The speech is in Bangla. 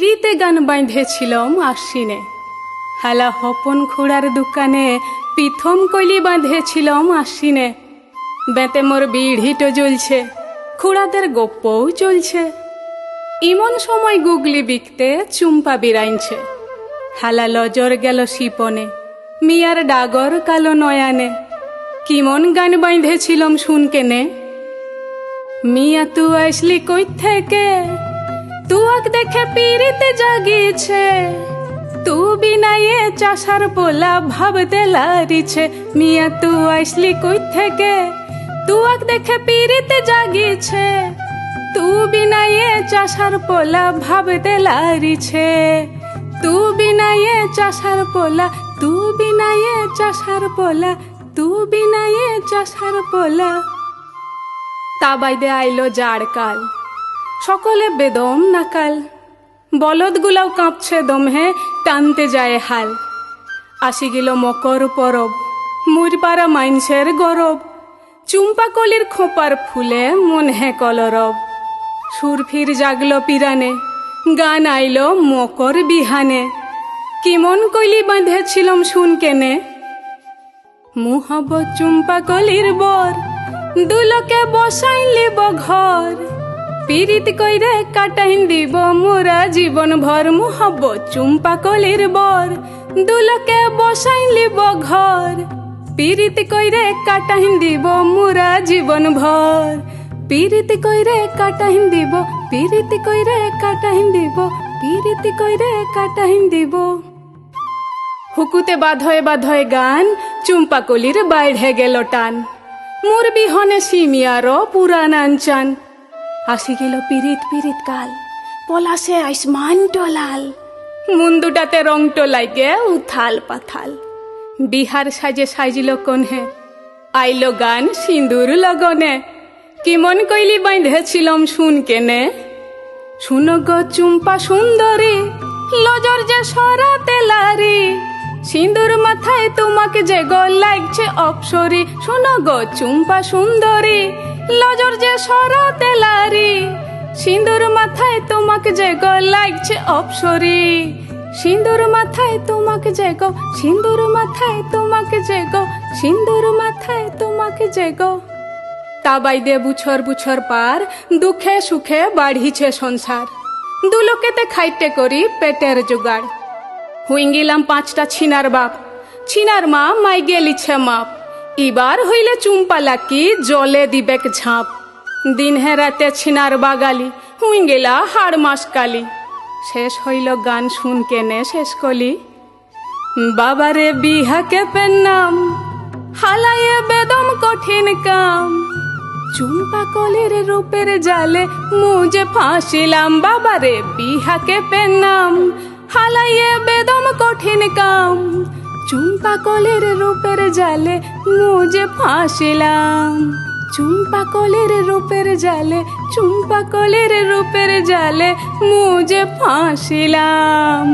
পিরিতে গান বাঁধেছিলাম আশ্বিনে। হালা হপন খুড়ার দোকানে পিথম কইলি বাঁধেছিলাম আশ্বিনে। বেঁতে মোর বিড়িটো জ্বলছে, খুড়াদের গপ্পও চলছে। ইমন সময় গুগলি বিকতে চুম্পা বিরাইনছে। হালা লজর গেল শিপনে, মিয়ার ডাগর কালো নয়ানে। কিমন গান বাঁধেছিলাম শুনকেনে? মিয়া তু আসলি কই থেকে? তুয়াক দেখে পিরিতে জাগিছে তু বিনায়ে চাষার পোলা ভাবতে লারিছে। মিয়া তু আসলি কই থেকে? তুয়াক দেখে পিরিতে জাগিছে তু বিনায়ে চাষার পোলা ভাবতে লারিছে। তু বিনায়ে চাষার পোলা, তু বিনায়ে চাষার পোলা, তু বিনায়ে চাষার পোলা। তা বাইদে আইলো জাড় কাল সকলে বেদম নাকাল। বলদগুলাও কাঁপছে দমহে, টানতে যায় হাল। আসি গেল মকর পরব মুরপাড়া মাইনসের গরব। চুম্পা কলির খোপার ফুলে মন হে কলরব। সুর জাগল পিরানে, গান আইল মকর বিহানে। কিমন কইলি বাঁধেছিলাম শুন কেনে? মুহব চুম্পা কলির বর, দুলকে বসাইন লিব ঘর। পিরিত কইরে কাটাইন দিব মোরা জীবন ভর মুহব চুম্পা কলির বর। দুলকে বসাইন লিব ঘর। পিরিত কইরে কাটাইন দিব মোরা জীবন ভর পিরিত কইরে কাটাইন দিব, পিরিত কইরে কাটাইন দিব, পিরিত কইরে কাটাইন দিব। হুকুতে বাধয়ে বাধয়ে গান, চুম্পা কলির বাইড়ে গেল টান। মোর বিহনে সিমিয়ারও পুরাণ আনচান। আসি গেল পিরিত পিরিত কাল। পলাশে আইসমান টলাল। মুন্দুটাতে রং টোলাইকে উথাল পাথাল। বিহার সাজে সাজিল কনহে আইলো গান সিঁদুর লগনে। কিমন কইলি বাঁধেছিলাম শুন কেনে? শুনো গো চুম্পা সুন্দরী লজর যে সরাতে লারি। সিঁদুর মাথায় তোমাকে যে গো লাগছে অপসরি। শোনো গো চুম্পা সুন্দরী লজর যে সরাতে লারি, সিন্দুর মাথায় তোমাকে যে গো লাগছে অপসরি। সিন্দুর মাথায় তোমাকে যে গো, সিন্দুর মাথায় তোমাকে যে গো, সিন্দুর মাথায় তোমাকে যে গো। তা বাইদে বুছর বুছর পার, দুঃখে সুখে বাড়িছে সংসার। দুলোকেতে খাইতে করি পেটের জোগাড়। হুই গেলাম পাঁচটা ছিনার বাপ, ছিনার মা মাই গেলিছে মাপ। এবার হইলে চুম্পা লাকি জলে দিবেক ঝাঁপ। দিন হেরাতে ছিনার বাগালি হুই গেলা হাড় মাস কালি শেষ হইল গান শুন কেনে শেষ কলি। বাবারে বিহা বিহাকে পেন্নাম হালাইয়ে বেদম কঠিন কাম। চুম্পা কলের রূপের জালে মুজে ফাঁসিলাম, বাবারে বিহাকে পেন্নাম হালাইয়ে বেদম কঠিন কাম। চুম্পা কলের রূপের জালে মুজে ফাঁসিলাম। চুম্পা কলের রূপের জালে চুম্পা কলের রূপের জালে মুজে ফাঁসিলাম।